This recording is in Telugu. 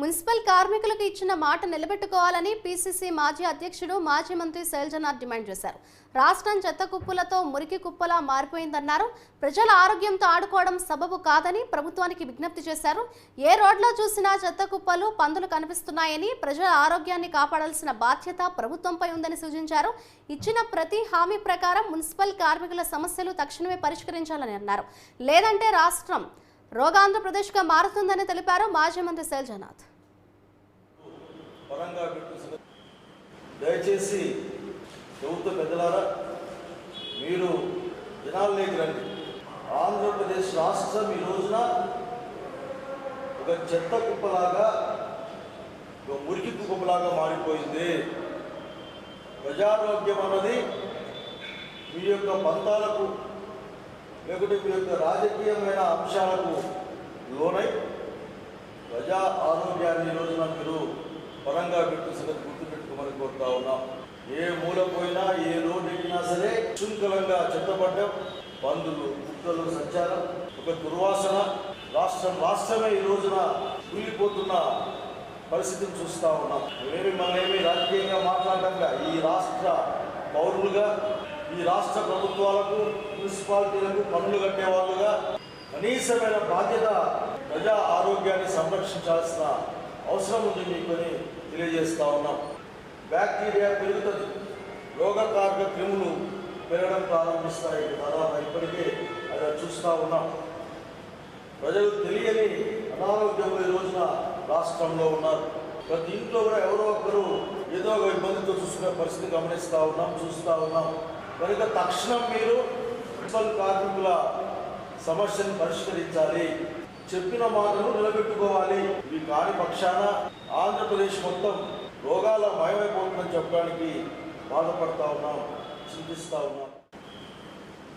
మున్సిపల్ కార్మికులకు ఇచ్చిన మాట నిలబెట్టుకోవాలని పీసీసీ మాజీ అధ్యక్షుడు మాజీ మంత్రి శైలజనాథ్ డిమాండ్ చేశారు. రాష్ట్రం చెత్త కుప్పలతో మురికి కుప్పలా మారిపోయిందన్నారు. ప్రజల ఆరోగ్యంతో ఆడుకోవడం సబబు కాదని ప్రభుత్వానికి విజ్ఞప్తి చేశారు. ఏ రోడ్లో చూసినా చెత్త కుప్పలు పందులు కనిపిస్తున్నాయని ప్రజల ఆరోగ్యాన్ని కాపాడాల్సిన బాధ్యత ప్రభుత్వంపై ఉందని సూచించారు. ఇచ్చిన ప్రతి హామీ ప్రకారం మున్సిపల్ కార్మికుల సమస్యలు తక్షణమే పరిష్కరించాలని అన్నారు. లేదంటే రాష్ట్రం రోగాంధ్రప్రదేశ్గా మారుతుందని తెలిపారు మాజీ మంత్రి శైలజనాథ్. దయచేసి ప్రభుత్వ పెద్దలారా మీరు జనాల్లోకి రండి. ఆంధ్రప్రదేశ్ రాష్ట్రం ఈ రోజున ఒక చెత్త కుప్పలాగా ఒక మురికి కుప్పలాగా మారిపోయింది. ప్రజారోగ్యం అన్నది మీ యొక్క పంతాలకు లేకుంటే మీ యొక్క రాజకీయమైన అంశాలకు లోనై ప్రజా ఆరోగ్యాన్ని ఈ రోజున మీరు పరంగా పెట్టు సంగతి గుర్తుపెట్టుకోమని కోరుతా ఉన్నాం. ఏ మూల పోయినా ఏ రోడ్డు ఎక్కినా సరే శృంఖలంగా చెత్తపడ్డం. బంధువులు కుక్కలు సంచారం. ఒక దుర్వాసన రాష్ట్రం రాష్ట్రమే ఈ రోజున కూలిపోతున్న పరిస్థితిని చూస్తా ఉన్నాం. మేమేమి మనమేమి రాజకీయంగా మాట్లాడటంగా ఈ రాష్ట్ర పౌరులుగా ఈ రాష్ట్ర ప్రభుత్వాలకు మున్సిపాలిటీలకు పన్నులు కట్టే వాళ్ళుగా కనీసమైన బాధ్యత ప్రజా ఆరోగ్యాన్ని సంరక్షించాల్సిన అవసరం ఉంది మీకుని తెలియజేస్తా ఉన్నాం. బ్యాక్టీరియా పెరుగుతుంది. రోగకారక క్రిములు పెరగడం ప్రారంభిస్తాయి. తర్వాత ఇప్పటికే అది చూస్తూ ఉన్నాం. ప్రజలు తెలియని అనారోగ్యంలో ఈ రోజున రాష్ట్రంలో ఉన్నారు. ప్రతి ఇంట్లో కూడా ఎవరో ఒకరు ఏదో ఒక ఇబ్బందితో చూసుకునే పరిస్థితి గమనిస్తూ ఉన్నాం చూస్తూ ఉన్నాం. కనుక తక్షణం మీరు మున్సిపల్ కార్మికుల సమస్యను పరిష్కరించాలి. చెప్పిన మాటను నిలబెట్టుకోవాలి. ఇవి కాని పక్షాన ఆంధ్రప్రదేశ్ మొత్తం రోగాల మయమైపోతుందని చెప్పడానికి బాధపడతా ఉన్నాం చింతిస్తూ ఉన్నాం.